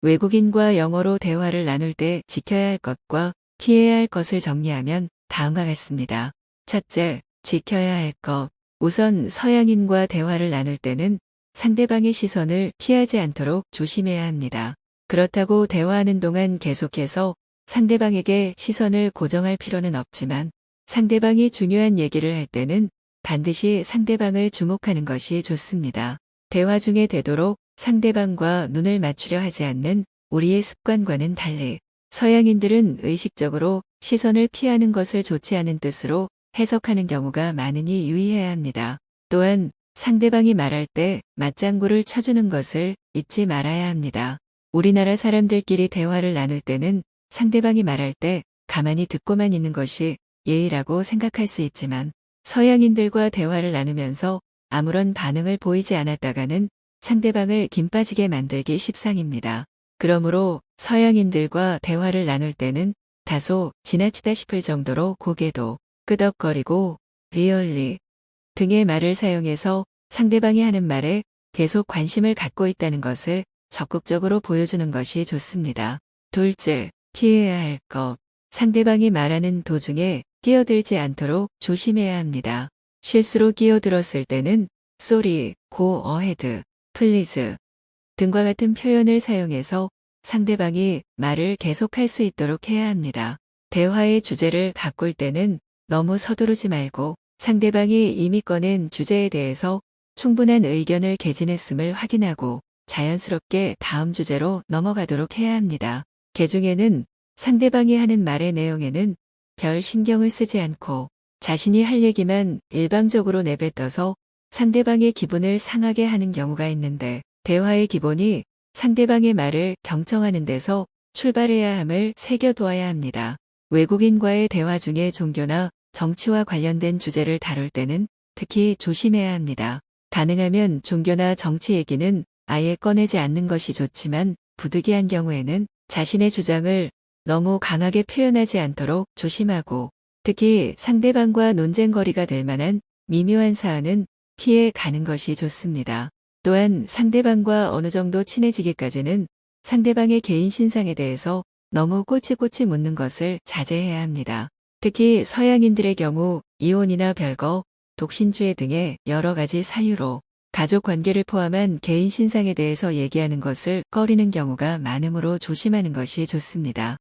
외국인과 영어로 대화를 나눌 때 지켜야 할 것과 피해야 할 것을 정리하면 다음과 같습니다. 첫째, 지켜야 할 것. 우선 서양인과 대화를 나눌 때는 상대방의 시선을 피하지 않도록 조심해야 합니다. 그렇다고 대화하는 동안 계속해서 상대방에게 시선을 고정할 필요는 없지만 상대방이 중요한 얘기를 할 때는 반드시 상대방을 주목하는 것이 좋습니다. 대화 중에 되도록 상대방과 눈을 맞추려 하지 않는 우리의 습관과는 달리 서양인들은 의식적으로 시선을 피하는 것을 좋지 않은 뜻으로 해석하는 경우가 많으니 유의해야 합니다. 또한 상대방이 말할 때 맞장구를 쳐주는 것을 잊지 말아야 합니다. 우리나라 사람들끼리 대화를 나눌 때는 상대방이 말할 때 가만히 듣고만 있는 것이 예의라고 생각할 수 있지만 서양인들과 대화를 나누면서 아무런 반응을 보이지 않았다가는 상대방을 김 빠지게 만들기 십상입니다. 그러므로 서양인들과 대화를 나눌 때는 다소 지나치다 싶을 정도로 고개도 끄덕거리고 리얼리 등의 말을 사용해서 상대방이 하는 말에 계속 관심을 갖고 있다는 것을 적극적으로 보여주는 것이 좋습니다. 둘째, 피해야 할 것. 상대방이 말하는 도중에 끼어들지 않도록 조심해야 합니다. 실수로 끼어들었을 때는 sorry, please 등과 같은 표현을 사용해서 상대방이 말을 계속할 수 있도록 해야 합니다. 대화의 주제를 바꿀 때는 너무 서두르지 말고 상대방이 이미 꺼낸 주제에 대해서 충분한 의견을 개진했음을 확인하고 자연스럽게 다음 주제로 넘어가도록 해야 합니다. 개중에는 상대방이 하는 말의 내용에는 별 신경을 쓰지 않고 자신이 할 얘기만 일방적으로 내뱉어서 상대방의 기분을 상하게 하는 경우가 있는데 대화의 기본이 상대방의 말을 경청하는 데서 출발해야 함을 새겨두어야 합니다. 외국인과의 대화 중에 종교나 정치와 관련된 주제를 다룰 때는 특히 조심해야 합니다. 가능하면 종교나 정치 얘기는 아예 꺼내지 않는 것이 좋지만 부득이한 경우에는 자신의 주장을 너무 강하게 표현하지 않도록 조심하고 특히 상대방과 논쟁거리가 될 만한 미묘한 사안은 피해 가는 것이 좋습니다. 또한 상대방과 어느 정도 친해지기까지는 상대방의 개인 신상에 대해서 너무 꼬치꼬치 묻는 것을 자제해야 합니다. 특히 서양인들의 경우 이혼이나 별거, 독신주의 등의 여러 가지 사유로 가족 관계를 포함한 개인 신상에 대해서 얘기하는 것을 꺼리는 경우가 많으므로 조심하는 것이 좋습니다.